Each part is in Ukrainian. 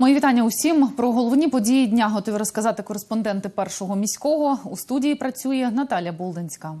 Мої вітання усім про головні події дня готові розказати кореспонденти першого міського. У студії працює Наталя Болдинська.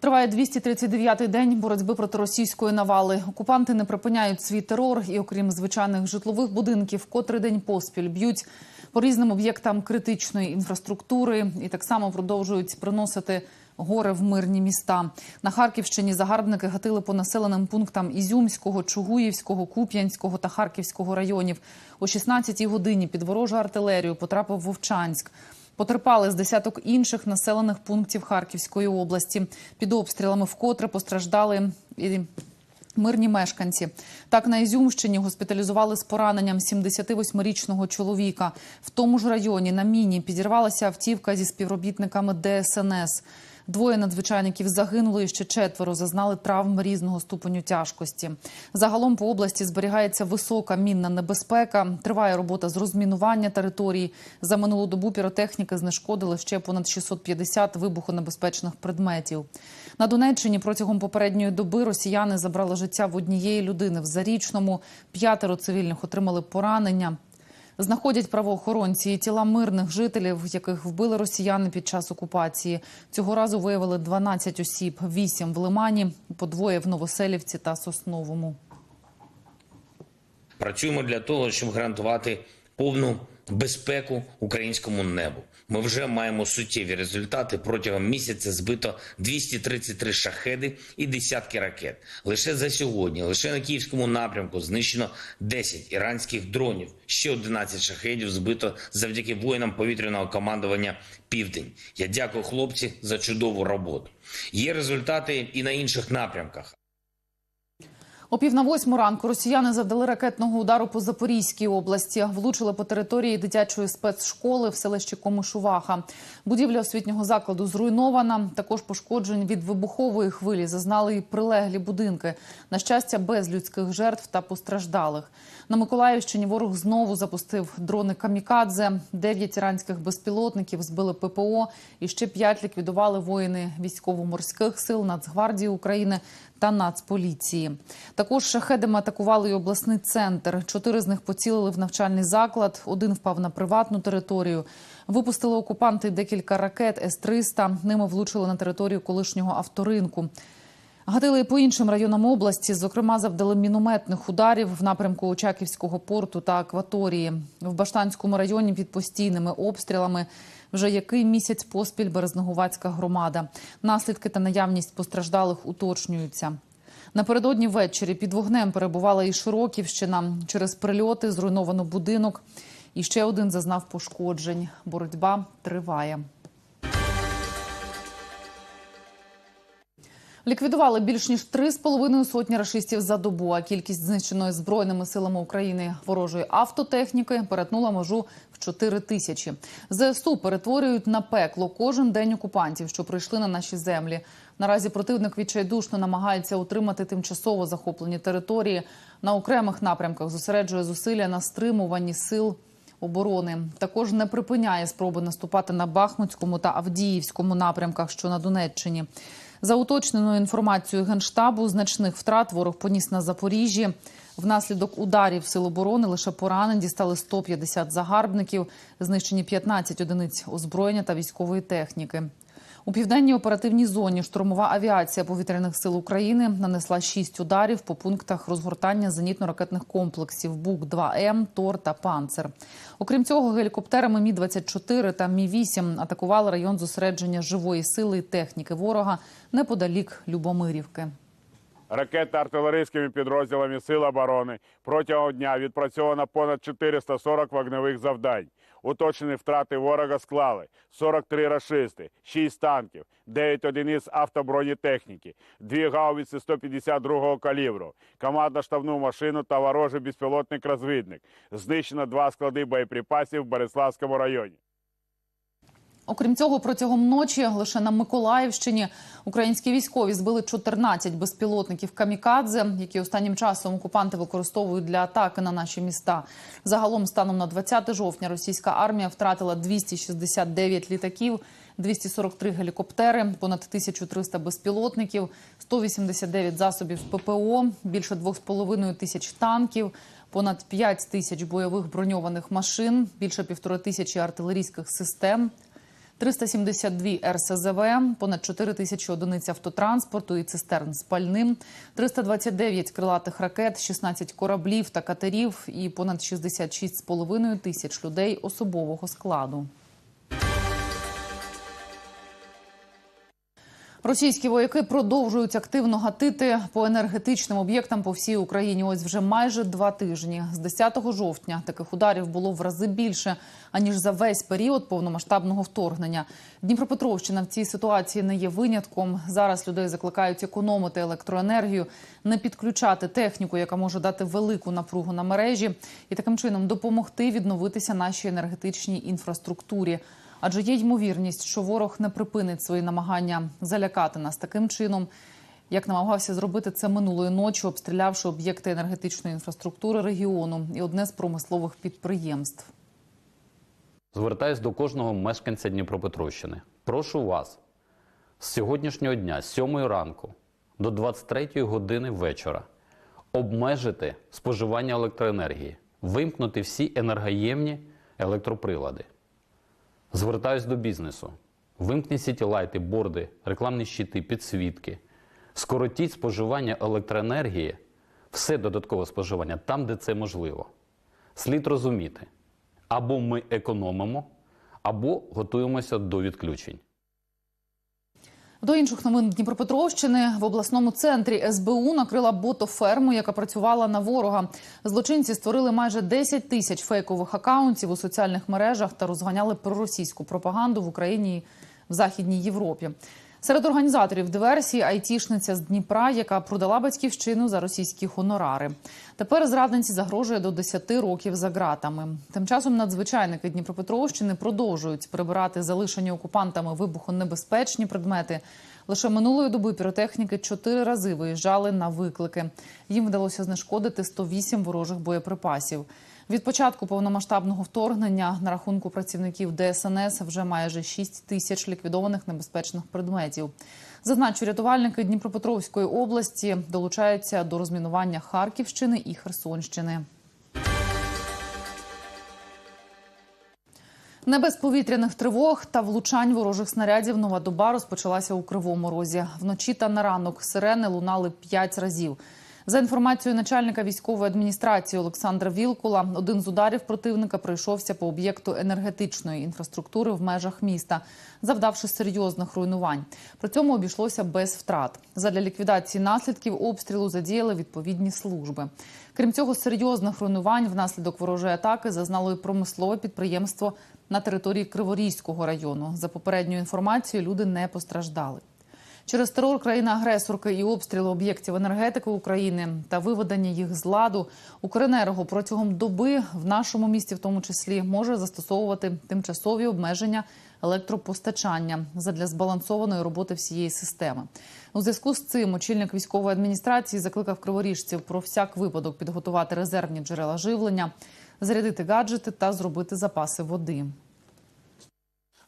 Триває 239-й день боротьби проти російської навали. Окупанти не припиняють свій терор і, окрім звичайних житлових будинків, котрий день поспіль б'ють по різним об'єктам критичної інфраструктури і так само продовжують приносити горе в мирні міста. На Харківщині загарбники гатили по населеним пунктам Ізюмського, Чугуївського, Куп'янського та Харківського районів. О 16-й годині під ворожу артилерію потрапив Вовчанськ. Потерпали з десяток інших населених пунктів Харківської області. Під обстрілами вкотре постраждали мирні мешканці. Так на Ізюмщині госпіталізували з пораненням 78-річного чоловіка. В тому ж районі на міні підірвалася автівка зі співробітниками ДСНС. Двоє надзвичайників загинули, і ще четверо зазнали травм різного ступеню тяжкості. Загалом по області зберігається висока мінна небезпека. Триває робота з розмінування території. За минулу добу піротехніки знешкодили ще понад 650 вибухонебезпечних предметів. На Донеччині протягом попередньої доби росіяни забрали життя в однієї людини в Зарічному. П'ятеро цивільних отримали поранення. Знаходять правоохоронці тіла мирних жителів, яких вбили росіяни під час окупації. Цього разу виявили 12 осіб, 8 в Лимані, по двоє в Новоселівці та Сосновому. Працюємо для того, щоб гарантувати повну безпеку українському небу. Ми вже маємо суттєві результати. Протягом місяця збито 233 шахеди і десятки ракет. Лише за сьогодні, лише на київському напрямку, знищено 10 іранських дронів. Ще 11 шахедів збито завдяки воїнам повітряного командування Південь. Я дякую хлопці за чудову роботу. Є результати і на інших напрямках. О пів на восьму ранку росіяни завдали ракетного удару по Запорізькій області. Влучили по території дитячої спецшколи в селищі Комишуваха. Будівля освітнього закладу зруйнована. Також пошкоджень від вибухової хвилі зазнали і прилеглі будинки. На щастя, без людських жертв та постраждалих. На Миколаївщині ворог знову запустив дрони камікадзе. Дев'ять іранських безпілотників збили ППО. І ще п'ять ліквідували воїни військово-морських сил Нацгвардії України та Нацполіції. Також шахедами атакували й обласний центр. Чотири з них поцілили в навчальний заклад. Один впав на приватну територію. Випустили окупанти декілька ракет С-300. Ними влучили на територію колишнього авторинку. Гатили і по іншим районам області. Зокрема, завдали мінометних ударів в напрямку Очаківського порту та акваторії. В Баштанському районі під постійними обстрілами вже який місяць поспіль Березнегувацька громада. Наслідки та наявність постраждалих уточнюються. Напередодні ввечері під вогнем перебувала і Широківщина. Через прильоти зруйновано будинок. І ще один зазнав пошкоджень. Боротьба триває. Ліквідували більш ніж три з половиною сотні рашистів за добу. А кількість знищеної збройними силами України ворожої автотехніки перетнула межу в 4 тисячі. ЗСУ перетворюють на пекло кожен день окупантів, що прийшли на наші землі. Наразі противник відчайдушно намагається утримати тимчасово захоплені території на окремих напрямках. Зосереджує зусилля на стримуванні сил оборони. Також не припиняє спроби наступати на Бахмутському та Авдіївському напрямках, що на Донеччині. За уточненою інформацією генштабу, значних втрат ворог поніс на Запоріжжі. Внаслідок ударів сил оборони лише поранень дістали 150 загарбників, знищені 15 одиниць озброєння та військової техніки. У південній оперативній зоні штурмова авіація повітряних сил України нанесла шість ударів по пунктах розгортання зенітно-ракетних комплексів БУК 2 М, Тор та Панцер. Окрім цього, гелікоптерами Мі 24 та Мі 8 атакували район зосередження живої сили і техніки ворога неподалік Любомирівки. Ракетно-артилерійськими підрозділами Сил оборони протягом дня відпрацьовано понад 440 вогневих завдань. Уточнені втрати ворога склали 43 рашисти, 6 танків, 9 одиниць автобронетехніки, 2 гаубиці 152-го калібру, командно-штабну машину та ворожий безпілотник-розвідник. Знищено два склади боєприпасів в Береславському районі. Окрім цього, протягом ночі лише на Миколаївщині українські військові збили 14 безпілотників камікадзе, які останнім часом окупанти використовують для атаки на наші міста. Загалом, станом на 20 жовтня, російська армія втратила 269 літаків, 243 гелікоптери, понад 1300 безпілотників, 189 засобів ППО, більше 2,5 тисяч танків, понад 5 тисяч бойових броньованих машин, більше півтори тисячі артилерійських систем. 372 РСЗВ, понад 4 тисячі одиниць автотранспорту і цистерн з пальним, 329 крилатих ракет, 16 кораблів та катерів і понад 66,5 тисяч людей особового складу. Російські вояки продовжують активно гатити по енергетичним об'єктам по всій Україні. Ось вже майже два тижні. З 10 жовтня таких ударів було в рази більше аніж за весь період повномасштабного вторгнення. Дніпропетровщина в цій ситуації не є винятком. Зараз людей закликають економити електроенергію, не підключати техніку, яка може дати велику напругу на мережі, і таким чином допомогти відновитися нашій енергетичній інфраструктурі. Адже є ймовірність, що ворог не припинить свої намагання залякати нас таким чином, як намагався зробити це минулої ночі, обстрілявши об'єкти енергетичної інфраструктури регіону і одне з промислових підприємств. Звертаюсь до кожного мешканця Дніпропетровщини. Прошу вас з сьогоднішнього дня, з 7 ранку до 23 години вечора, обмежити споживання електроенергії, вимкнути всі енергоємні електроприлади. Звертаюсь до бізнесу. Вимкніть сітілайти, борди, рекламні щити, підсвітки. Скоротіть споживання електроенергії, все додаткове споживання там, де це можливо. Слід розуміти, або ми економимо, або готуємося до відключень. До інших новин Дніпропетровщини в обласному центрі СБУ накрила ботоферму, яка працювала на ворога. Злочинці створили майже 10 тисяч фейкових акаунтів у соціальних мережах та розганяли проросійську пропаганду в Україні в Західній Європі. Серед організаторів диверсії айтішниця з Дніпра, яка продала батьківщину за російські гонорари. Тепер зрадниці загрожує до 10 років за ґратами. Тим часом надзвичайники Дніпропетровщини продовжують прибирати залишені окупантами вибухонебезпечні предмети. Лише минулої доби піротехніки чотири рази виїжджали на виклики. Їм вдалося знешкодити 108 ворожих боєприпасів. Від початку повномасштабного вторгнення на рахунку працівників ДСНС вже майже 6 тисяч ліквідованих небезпечних предметів. Зазначу, рятувальники Дніпропетровської області долучаються до розмінування Харківщини і Херсонщини. Не без повітряних тривог та влучань ворожих снарядів нова доба розпочалася у Кривому Розі. Вночі та на ранок сирени лунали п'ять разів. За інформацією начальника військової адміністрації Олександра Вілкула, один з ударів противника пройшовся по об'єкту енергетичної інфраструктури в межах міста, завдавши серйозних руйнувань. При цьому обійшлося без втрат. Задля ліквідації наслідків обстрілу задіяли відповідні служби. Крім цього, серйозних руйнувань внаслідок ворожої атаки зазнало і промислове підприємство на території Криворізького району. За попередньою інформацією, люди не постраждали. Через терор країни-агресорки і обстріли об'єктів енергетики України та виведення їх з ладу Укренерго протягом доби в нашому місті, в тому числі, може застосовувати тимчасові обмеження електропостачання задля збалансованої роботи всієї системи. У зв'язку з цим очільник військової адміністрації закликав криворіжців про всяк випадок підготувати резервні джерела живлення, зарядити гаджети та зробити запаси води.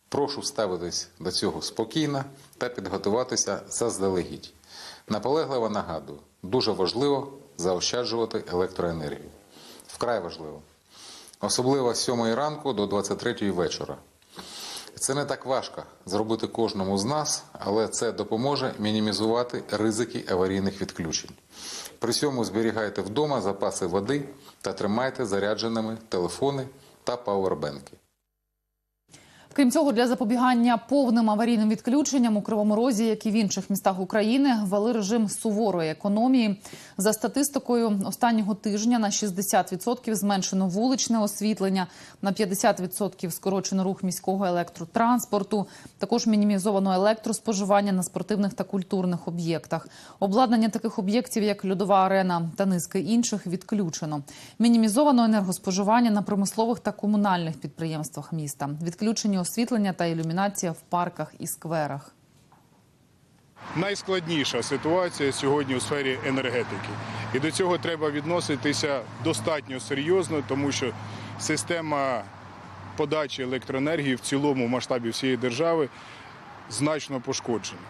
Прошу ставитись до цього спокійно та підготуватися заздалегідь. Наполегливо нагадую, дуже важливо заощаджувати електроенергію. Вкрай важливо. Особливо з 7 ранку до 23 вечора. Це не так важко зробити кожному з нас, але це допоможе мінімізувати ризики аварійних відключень. При цьому зберігайте вдома запаси води та тримайте зарядженими телефони та пауербенки. Крім цього, для запобігання повним аварійним відключенням у Кривому Розі, як і в інших містах України, ввели режим суворої економії. За статистикою останнього тижня на 60% зменшено вуличне освітлення, на 50% скорочено рух міського електротранспорту. Також мінімізовано електроспоживання на спортивних та культурних об'єктах. Обладнання таких об'єктів, як льодова арена та низки інших, відключено. Мінімізовано енергоспоживання на промислових та комунальних підприємствах міста. Відключені освітлення та ілюмінація в парках і скверах. Найскладніша ситуація сьогодні у сфері енергетики. І до цього треба відноситися достатньо серйозно, тому що система подачі електроенергії в цілому в масштабі всієї держави значно пошкоджена.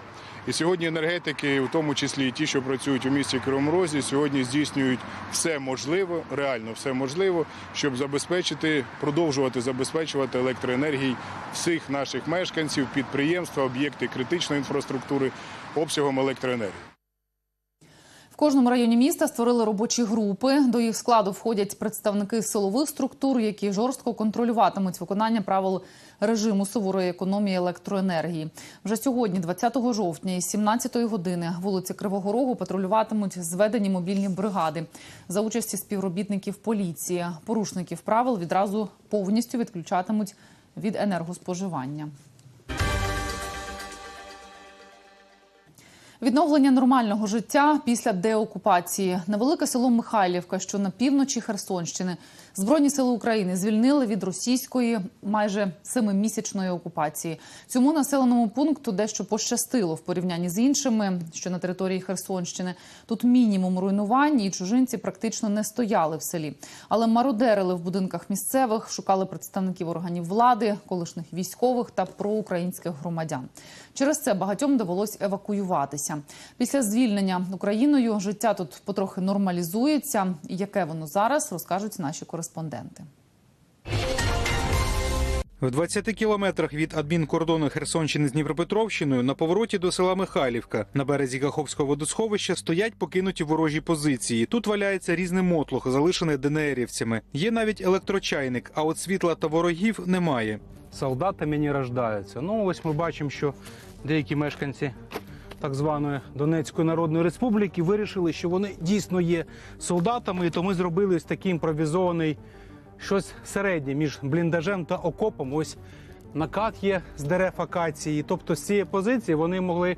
І сьогодні енергетики, в тому числі і ті, що працюють у місті Кривому Розі, сьогодні здійснюють все можливе, реально все можливе, щоб забезпечити, продовжувати забезпечувати електроенергії всіх наших мешканців, підприємства, об'єкти критичної інфраструктури обсягом електроенергії. Кожному районі міста створили робочі групи. До їх складу входять представники силових структур, які жорстко контролюватимуть виконання правил режиму суворої економії електроенергії. Вже сьогодні, 20 жовтня, із 17 години вулиці Кривого Рогу патрулюватимуть зведені мобільні бригади за участі співробітників поліції. Порушників правил відразу повністю відключатимуть від енергоспоживання. Відновлення нормального життя після деокупації. Невелике село Михайлівка, що на півночі Херсонщини, збройні сили України звільнили від російської майже семимісячної окупації. Цьому населеному пункту дещо пощастило в порівнянні з іншими, що на території Херсонщини. Тут мінімум руйнувань, і чужинці практично не стояли в селі, але мародерили в будинках місцевих, шукали представників органів влади, колишніх військових та проукраїнських громадян. Через це багатьом довелось евакуюватися. Після звільнення Україною життя тут потрохи нормалізується. Яке воно зараз розкажуть наші кореспонденти. В 20 кілометрах від адмінкордону Херсонщини з Дніпропетровщиною на повороті до села Михайлівка на березі Каховського водосховища стоять покинуті ворожі позиції. Тут валяється різний мотлох, залишений ДНРівцями. Є навіть електрочайник, а от світла та ворогів немає. солдатами не рождаються. Ну, ось ми бачимо, що деякі мешканці так званої Донецької Народної Республіки вирішили, що вони дійсно є солдатами, і то ми зробили ось такий імпровізований щось середнє між бліндажем та окопом. Ось накат є з дерев акації. Тобто з цієї позиції вони могли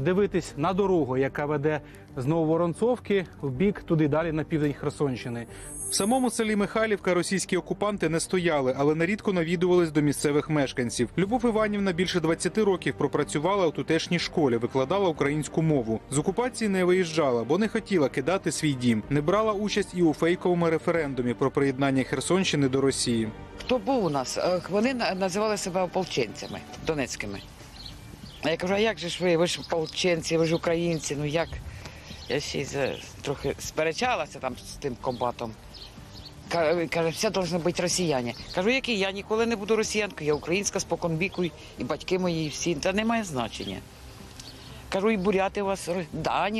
дивитись на дорогу, яка веде з Нововоронцовки в бік туди далі на південь Херсонщини. В самому селі Михайлівка російські окупанти не стояли, але нерідко навідувались до місцевих мешканців. Любов Іванівна більше 20 років пропрацювала у тутешній школі, викладала українську мову. З окупації не виїжджала, бо не хотіла кидати свій дім. Не брала участь і у фейковому референдумі про приєднання Херсонщини до Росії. Хто був у нас? Е, Вони називали себе ополченцями донецькими. А я кажу, а як же ж ви? Ви ж полченці, ви ж українці, ну як? Я ще й трохи сперечалася там з тим комбатом. Ка- каже, все повинні бути росіяни. Кажу, який я ніколи не буду росіянкою, я українська споконвіку, і батьки мої, і всі. Та немає значення. Кажу, і буряти у вас ро-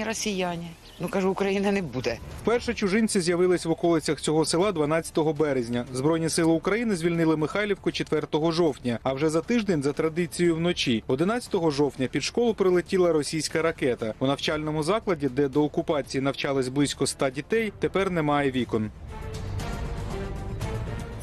росіяни. Ну кажу, Україна не буде. Вперше чужинці з'явились в околицях цього села 12 березня. Збройні сили України звільнили Михайлівку 4 жовтня. А вже за тиждень, за традицією вночі, 11 жовтня, під школу прилетіла російська ракета. У навчальному закладі, де до окупації навчались близько 100 дітей, тепер немає вікон.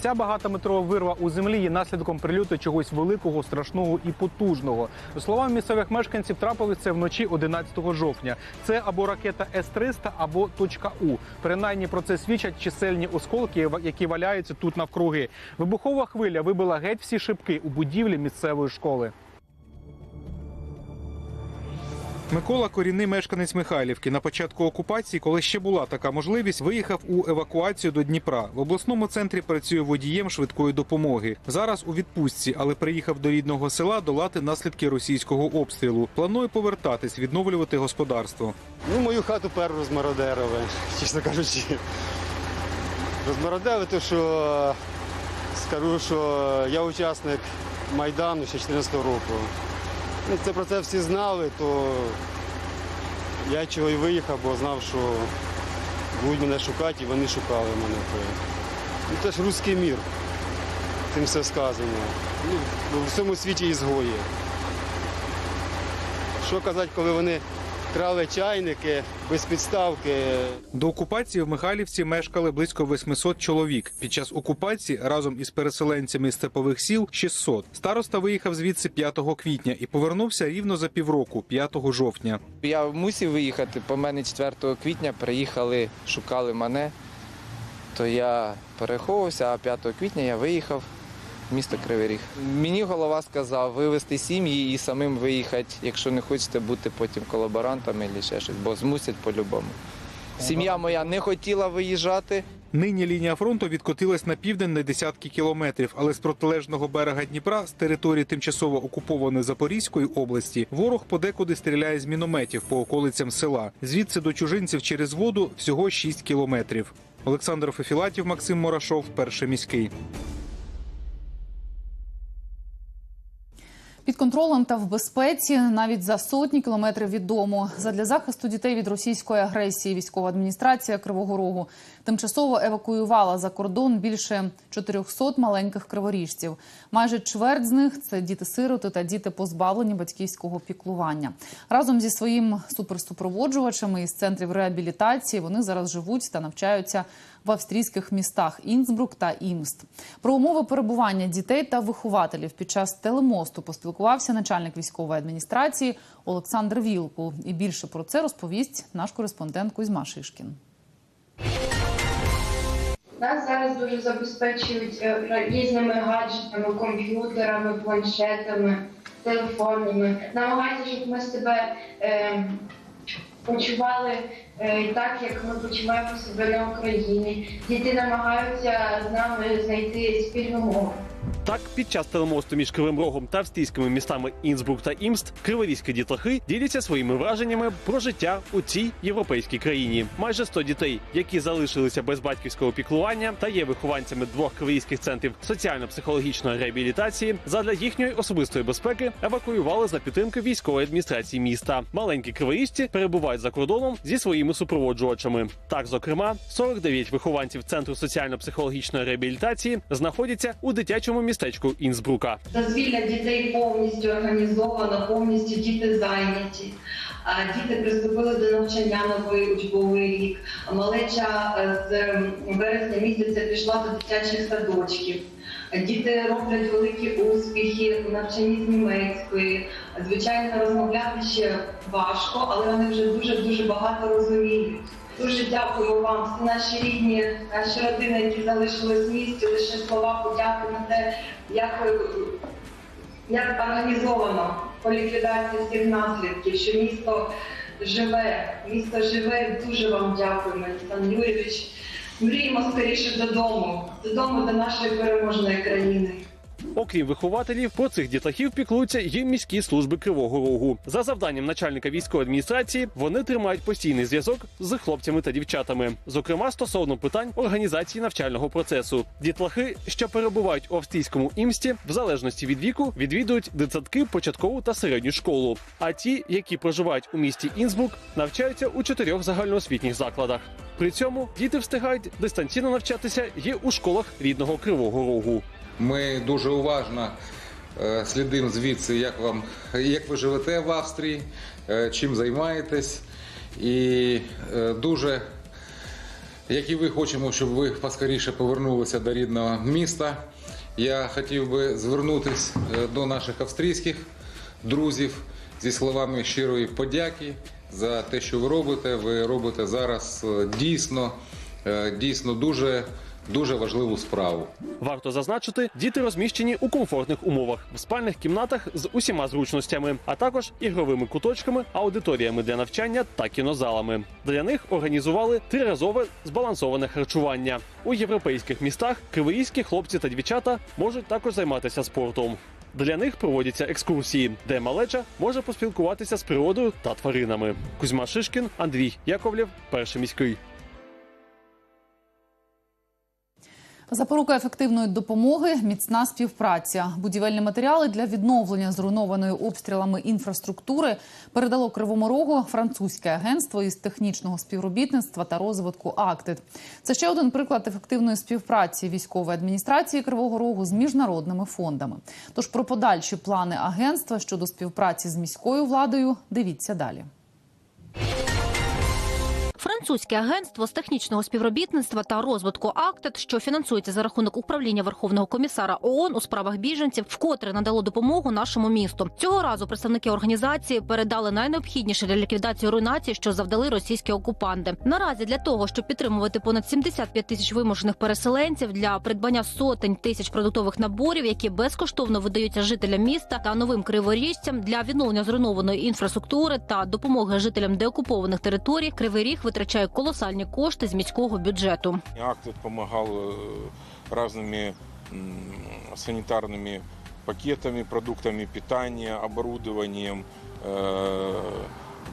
Ця багатометрова вирва у землі є наслідком прильоту чогось великого, страшного і потужного. За словами місцевих мешканців, трапилось це вночі 11 жовтня. Це або ракета С-300, або точка У. Принаймні про це свідчать чисельні осколки, які валяються тут навкруги. Вибухова хвиля вибила геть всі шибки у будівлі місцевої школи. Микола корінний мешканець Михайлівки. На початку окупації, коли ще була така можливість, виїхав у евакуацію до Дніпра. В обласному центрі працює водієм швидкої допомоги. Зараз у відпустці, але приїхав до рідного села долати наслідки російського обстрілу. Планує повертатись, відновлювати господарство. Ну, мою хату першу розмародерили, чесно кажучи. Розмародерили, то що скажу, що я учасник Майдану ще 14 року. Це про це всі знали, то я чого і виїхав, бо знав, що будуть мене шукати, і вони шукали мене. Ну, це ж руський мір, тим все сказано. Ну, в всьому світі ізгої. Що казати, коли вони крали чайники без підставки. До окупації в Михайлівці мешкали близько 800 чоловік. Під час окупації разом із переселенцями з степових сіл 600. Староста виїхав звідси 5 квітня і повернувся рівно за півроку, 5 жовтня. Я мусив виїхати, по мене 4 квітня приїхали, шукали мене, то я переховувався, а 5 квітня я виїхав місто Кривий Ріг. Мені голова сказав вивезти сім'ї і самим виїхати, якщо не хочете бути потім колаборантами чи ще щось, бо змусять по-любому. Сім'я моя не хотіла виїжджати. Нині лінія фронту відкотилась на південь на десятки кілометрів, але з протилежного берега Дніпра, з території тимчасово окупованої Запорізької області, ворог подекуди стріляє з мінометів по околицям села. Звідси до чужинців через воду всього 6 кілометрів. Олександр Фефілатів, Максим Мурашов, перший міський. Під контролем та в безпеці навіть за сотні кілометрів від дому. Задля захисту дітей від російської агресії військова адміністрація Кривого Рогу тимчасово евакуювала за кордон більше 400 маленьких криворіжців. Майже чверть з них це діти-сироти та діти позбавлені батьківського піклування. Разом зі своїм суперсупроводжувачами із центрів реабілітації вони зараз живуть та навчаються в австрійських містах Інсбрук та Імст. Про умови перебування дітей та вихователів під час телемосту поспілкувався начальник військової адміністрації Олександр Вілкул. І більше про це розповість наш кореспондент Кузьма Шишкін. Нас зараз дуже забезпечують е, різними гаджетами, комп'ютерами, планшетами, телефонами. Намагаються, щоб ми себе е, почували е, так, як ми почуваємо себе на Україні. Діти намагаються з нами знайти спільну мову. Так, під час телемосту між Кривим Рогом та австрійськими містами Інсбрук та Імст криворізькі дітлахи діляться своїми враженнями про життя у цій європейській країні. Майже 100 дітей, які залишилися без батьківського піклування та є вихованцями двох криворізьких центрів соціально-психологічної реабілітації, задля їхньої особистої безпеки евакуювали за підтримки військової адміністрації міста. Маленькі криворізці перебувають за кордоном зі своїми супроводжувачами. Так, зокрема, 49 вихованців центру соціально-психологічної реабілітації знаходяться у дитячому містечку Інсбрука. Дозвілля дітей повністю організовано, повністю діти зайняті. Діти приступили до навчання новий учбовий рік. Малеча е, з ем, вересня місяця пішла до дитячих садочків. Діти роблять великі успіхи у навчанні з німецької. Звичайно, розмовляти ще важко, але вони вже дуже дуже багато розуміють. Дуже дякую вам, всі наші рідні, наші родини, які залишились в місті. Лише слова подяки на те, як як організовано по ліквідації всіх наслідків, що місто живе, місто живе. Дуже вам дякуємо, Олександр Юрійович. Мріємо скоріше додому, додому до нашої переможної країни. Окрім вихователів, про цих дітлахів піклуються й міські служби Кривого Рогу. За завданням начальника військової адміністрації вони тримають постійний зв'язок з хлопцями та дівчатами, зокрема стосовно питань організації навчального процесу. Дітлахи, що перебувають у австрійському імсті, в залежності від віку, відвідують дитсадки, початкову та середню школу. А ті, які проживають у місті Інсбрук, навчаються у чотирьох загальноосвітніх закладах. При цьому діти встигають дистанційно навчатися є у школах рідного Кривого Рогу. Ми дуже уважно е, слідимо звідси, як вам як ви живете в Австрії, е, чим займаєтесь. І е, дуже, як і ви хочемо, щоб ви поскоріше повернулися до рідного міста. Я хотів би звернутися до наших австрійських друзів зі словами щирої подяки за те, що ви робите. Ви робите зараз дійсно, дійсно дуже, дуже важливу справу. Варто зазначити, діти розміщені у комфортних умовах в спальних кімнатах з усіма зручностями, а також ігровими куточками, аудиторіями для навчання та кінозалами. Для них організували триразове збалансоване харчування у європейських містах. Криворізькі хлопці та дівчата можуть також займатися спортом. Для них проводяться екскурсії, де малеча може поспілкуватися з природою та тваринами. Кузьма Шишкін, Андрій Яковлєв, перший міський. Запорука ефективної допомоги, міцна співпраця. Будівельні матеріали для відновлення зруйнованої обстрілами інфраструктури передало Кривому Рогу французьке агентство із технічного співробітництва та розвитку «Актит». Це ще один приклад ефективної співпраці військової адміністрації Кривого Рогу з міжнародними фондами. Тож про подальші плани агентства щодо співпраці з міською владою дивіться далі. Французьке агентство з технічного співробітництва та розвитку АКТЕТ, що фінансується за рахунок управління Верховного комісара ООН у справах біженців, вкотре надало допомогу нашому місту. Цього разу представники організації передали найнеобхідніше для ліквідації руйнації, що завдали російські окупанти. Наразі для того, щоб підтримувати понад 75 тисяч вимушених переселенців для придбання сотень тисяч продуктових наборів, які безкоштовно видаються жителям міста та новим криворіжцям для відновлення зруйнованої інфраструктури та допомоги жителям деокупованих територій. Кривий Ріг витрачає колосальні кошти з міського бюджету. Акт помогал э, разными м, санитарными пакетами, продуктами питания, оборудованием э,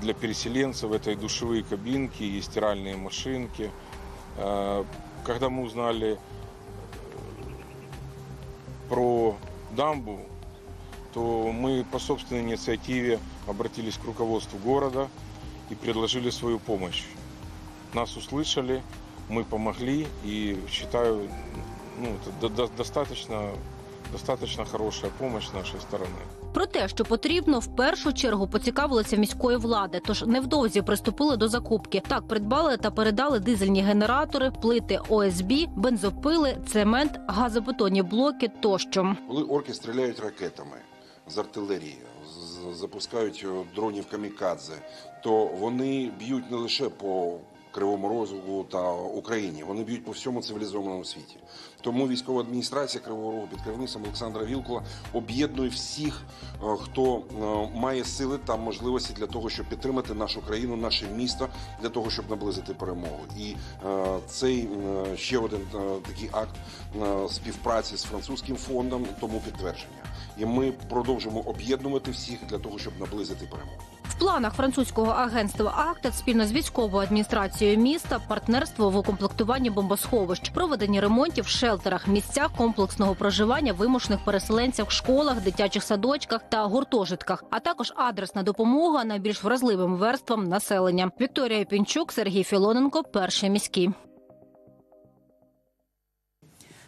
для переселенцев. Это и душевые кабинки, и стиральные машинки. Э, Когда мы узнали э, про дамбу, то мы по собственной инициативе обратились к руководству города и предложили свою помощь. Нас услышали, мы помогли и считаю, ну, это до- до- достаточно, достаточно хорошая помощь с нашей стороны. Про те, що потрібно, в першу чергу поцікавилися в міської влади, тож невдовзі приступили до закупки. Так придбали та передали дизельні генератори, плити ОСБ, бензопили, цемент, газобетонні блоки тощо. Коли орки стріляють ракетами з артилерії, з- запускають е, дронів камікадзе, то вони б'ють не лише по Кривому Розу та Україні, вони б'ють по всьому цивілізованому світі. Тому військова адміністрація Кривого Рогу під керівництвом Олександра Вілкула об'єднує всіх, е, хто е, має сили та можливості для того, щоб підтримати нашу країну, наше місто, для того, щоб наблизити перемогу. І е, цей ще один такий акт співпраці з французьким фондом тому підтвердження. І ми продовжимо об'єднувати всіх для того, щоб наблизити перемогу. В планах французького агентства «Актед» спільно з військовою адміністрацією міста партнерство в укомплектуванні бомбосховищ, проведення ремонтів в шелтерах, місцях комплексного проживання вимушених переселенців, школах, дитячих садочках та гуртожитках, а також адресна допомога найбільш вразливим верствам населення. Вікторія Пінчук, Сергій Філоненко, перший міський.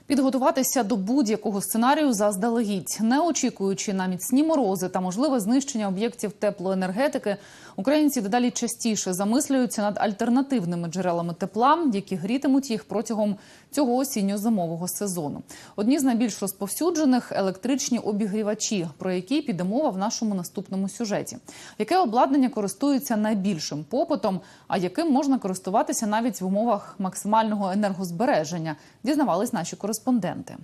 Підготуватися до будь-якого сценарію заздалегідь, не очікуючи на міцні морози та можливе знищення об'єктів теплоенергетики, українці дедалі частіше замислюються над альтернативними джерелами тепла, які грітимуть їх протягом цього осінньо-зимового сезону. Одні з найбільш розповсюджених електричні обігрівачі, про які піде мова в нашому наступному сюжеті. Яке обладнання користується найбільшим попитом, а яким можна користуватися навіть в умовах максимального енергозбереження, дізнавались наші кореспонденти.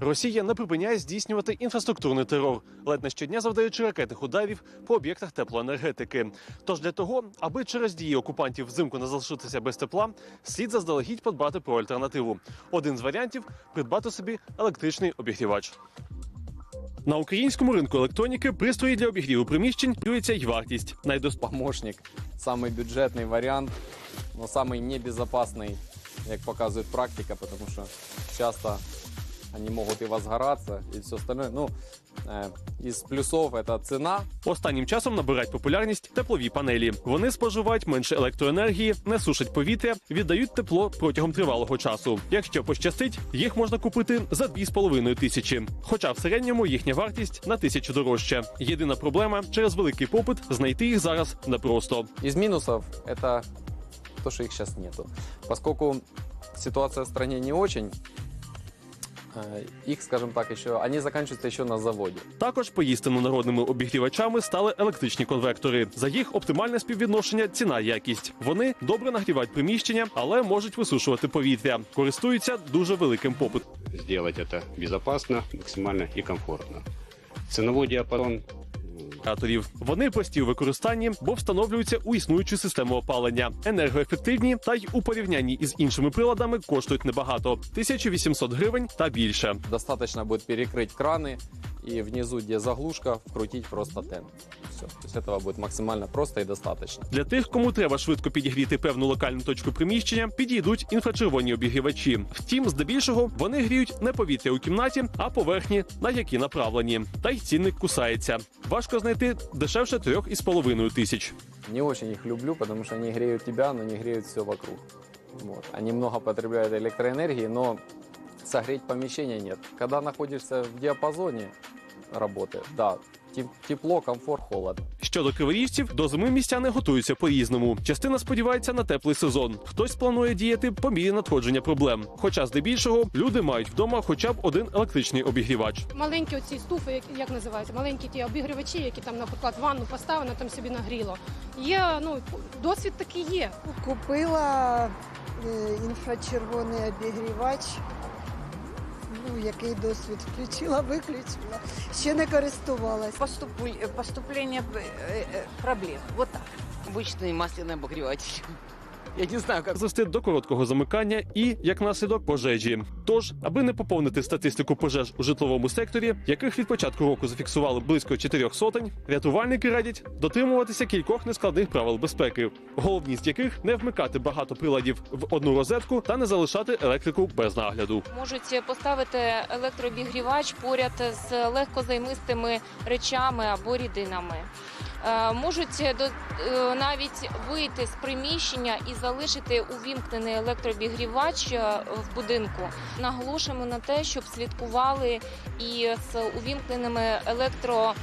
Росія не припиняє здійснювати інфраструктурний терор, ледь не щодня завдаючи ракетних ударів по об'єктах теплоенергетики. Тож для того, аби через дії окупантів взимку не залишитися без тепла, слід заздалегідь подбати про альтернативу. Один з варіантів придбати собі електричний обігрівач. На українському ринку електроніки пристрої для обігріву приміщень юється й вартість. Найдос... Помощник, самый бюджетный вариант, но самый небезопасный, як показує практика, потому что часто они могут и возгораться, и все остальное. Ну, э, из плюсов это цена, Останнім часом набирають популярність теплові панелі. Вони споживають менше електроенергії, не сушать повітря, віддають тепло протягом тривалого часу. Якщо пощастить, їх можна купити за 2,5 тисячі. Хоча в середньому їхня вартість на тисячу дорожча. Єдина проблема через великий попит знайти їх зараз непросто. Из минусов это то, что их сейчас нету. Поскольку ситуация в стране не очень, э, их, скажем так, еще они заканчиваются еще на заводе. Також поїстину народними обігрівачами стали електричні конвектори. За їх оптимальне співвідношення ціна-якість. Вони добре нагрівають приміщення, але можуть висушувати повітря. Користуються дуже великим попитом. сделать это безопасно, максимально и комфортно. Ценовой диапазон генераторів. Вони прості у використанні, бо встановлюються у існуючу систему опалення. Енергоефективні та й у порівнянні із іншими приладами коштують небагато 1800 гривень та більше. Достаточно буде перекрити краны и внизу, где заглушка, вкрутить просто тен. Все. То есть этого будет максимально просто и достаточно. Для тих, кому треба швидко підігріти певну локальну точку приміщення, підійдуть інфрачервоні обігрівачі. Втім, здебільшого вони гріють не повітря у кімнаті, а поверхні, на які направлені. Та й цінник кусається. Важко знайти дешевше трьох із половиною тисяч. Не очень их люблю, потому что они греют тебя, но не греют все вокруг. Вот. Они много потребляют электроэнергии, но согреть помещение нет. Когда находишься в диапазоне работы, да, Тепло, комфорт, холод. Щодо криворіжців, до зими містяни готуються по-різному. Частина сподівається на теплий сезон. Хтось планує діяти по мірі надходження проблем. Хоча, здебільшого, люди мають вдома хоча б один електричний обігрівач. Маленькі оці стуфи, як, як називаються, маленькі ті обігрівачі, які там, наприклад, ванну поставили, там собі нагріло. Є, ну, досвід такий є. Купила е, інфрачервоний обігрівач Ну, який досвід включила, виключила. Ще не користувалась. Поступление э, э, проблем. Вот так. Обычный масляный обогреватель. Я не знаю, как... Звести до короткого замикання і, як наслідок, пожежі. Тож, аби не поповнити статистику пожеж у житловому секторі, яких від початку року зафіксували близько чотирьох сотень, рятувальники радять дотримуватися кількох нескладних правил безпеки, головні з яких не вмикати багато приладів в одну розетку та не залишати електрику без нагляду. Можуть поставити електрообігрівач поряд з легкозаймистими речами або рідинами. Е, Можуть до, е, навіть вийти з приміщення і залишити увімкнений електрообігрівач е, в будинку. Наголошуємо на те, щоб слідкували і з увімкненими електро е,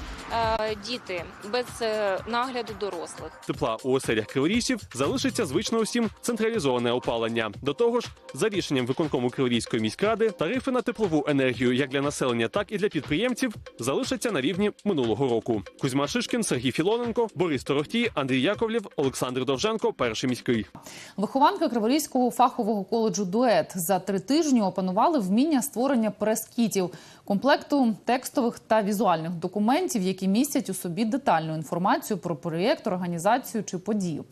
діти без е, нагляду дорослих. Тепла у оселях криворіжців залишиться звично усім централізоване опалення. До того ж, за рішенням виконкому Криворізької міськради, тарифи на теплову енергію як для населення, так і для підприємців залишаться на рівні минулого року. Кузьма Шишкін, Сергій Філоненко, Борис Торохтій, Андрій Яковлєв, Олександр Довженко, перший міський. Вихованки Криворізького фахового коледжу Дует за три тижні опанували вміння створення прес-кітів, комплекту текстових та візуальних документів, які містять у собі детальну інформацію про проєкт, організацію чи подію.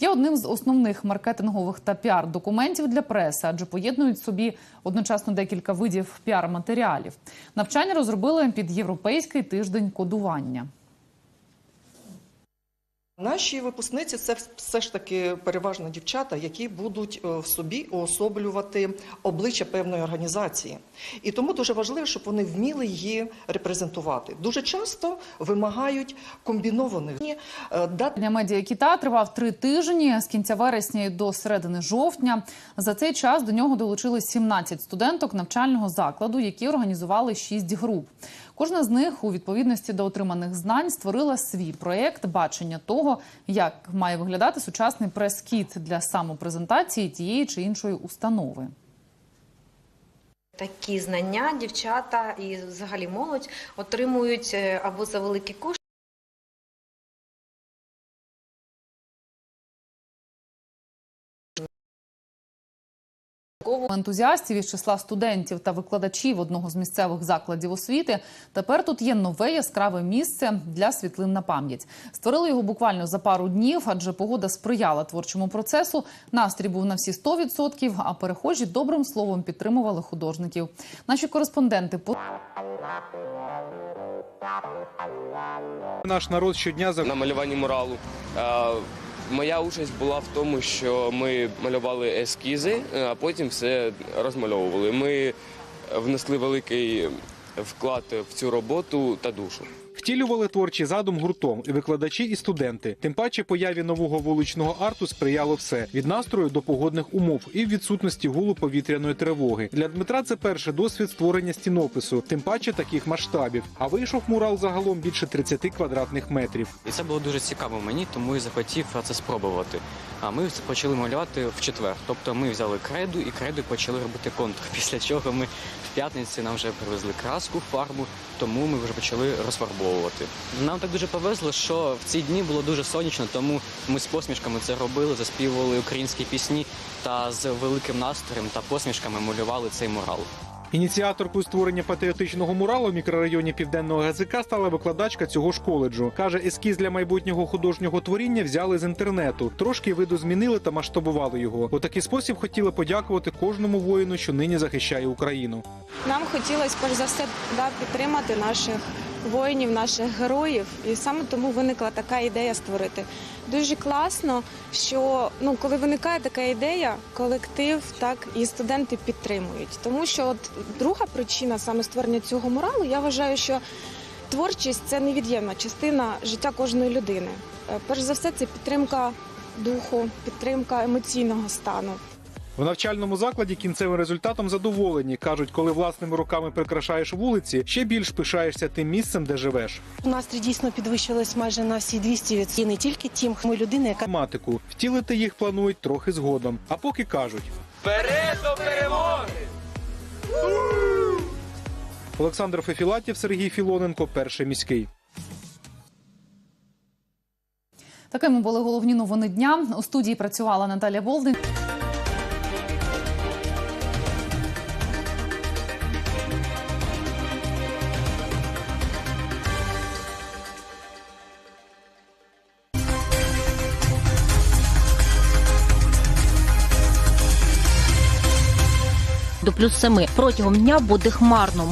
Є одним з основних маркетингових та піар-документів для преси, адже поєднують собі одночасно декілька видів піар-матеріалів. Навчання розробили під європейський тиждень кодування. Наші випускниці це все ж таки переважно дівчата, які будуть е, в собі уособлювати обличчя певної організації. І тому дуже важливо, щоб вони вміли її репрезентувати. Дуже часто вимагають комбінованих е, дат. Дня медіа кіта тривав три тижні з кінця вересня до середини жовтня. За цей час до нього долучились 17 студенток навчального закладу, які організували шість груп. Кожна з них у відповідності до отриманих знань створила свій проєкт бачення того, як має виглядати сучасний прес-кіт для самопрезентації тієї чи іншої установи. Такі знання дівчата і взагалі молодь отримують е, або за великі кошти. Ентузіастів із числа студентів та викладачів одного з місцевих закладів освіти тепер тут є нове яскраве місце для світлин на пам'ять. Створили його буквально за пару днів, адже погода сприяла творчому процесу. Настрій був на всі 100%, а перехожі добрим словом підтримували художників. Наші кореспонденти по Наш народ щодня за на малюванні муралу. Моя участь була в тому, що ми малювали ескізи, е, а потім все розмальовували. Ми внесли великий вклад в цю роботу та душу. Втілювали творчий задум гуртом і викладачі, і студенти. Тим паче появі нового вуличного арту сприяло все від настрою до погодних умов і відсутності гулу повітряної тривоги. Для Дмитра це перший досвід створення стінопису, тим паче таких масштабів. А вийшов мурал загалом більше 30 квадратних метрів. І це було дуже цікаво мені, тому і захотів це спробувати. А ми почали малювати в четвер. Тобто ми взяли креду і креду почали робити контур. Після чого ми в п'ятниці нам вже привезли краску, фарбу, тому ми вже почали розфарбовувати. Нам так дуже повезло, що в ці дні було дуже сонячно, тому ми з посмішками це робили, заспівували українські пісні та з великим настроєм та посмішками малювали цей мурал. Ініціаторкою створення патріотичного муралу в мікрорайоні Південного ГЗК стала викладачка цього ж коледжу. Каже, ескіз для майбутнього художнього творіння взяли з інтернету. Трошки виду змінили та масштабували його. У такий спосіб хотіли подякувати кожному воїну, що нині захищає Україну. Нам хотілося перш за все да, підтримати наших воїнів, наших героїв, і саме тому виникла така ідея створити. Дуже класно, що ну, коли виникає така ідея, колектив так і студенти підтримують. Тому що от друга причина саме створення цього муралу, я вважаю, що творчість це невід'ємна частина життя кожної людини. Е, Перш за все, це підтримка духу, підтримка емоційного стану. В навчальному закладі кінцевим результатом задоволені. кажуть, коли власними руками прикрашаєш вулиці, ще більш пишаєшся тим місцем, де живеш. Настрій дійсно підвищилось майже на всі 200 І не тільки тим, ми людина, яка Матику втілити їх планують трохи згодом. А поки кажуть. Вперед до перемоги! Олександр Фефілатів, Сергій Філоненко, перший міський. Такими були головні новини дня. У студії працювала Наталя Болдин. Плюс семи протягом дня буде хмарно.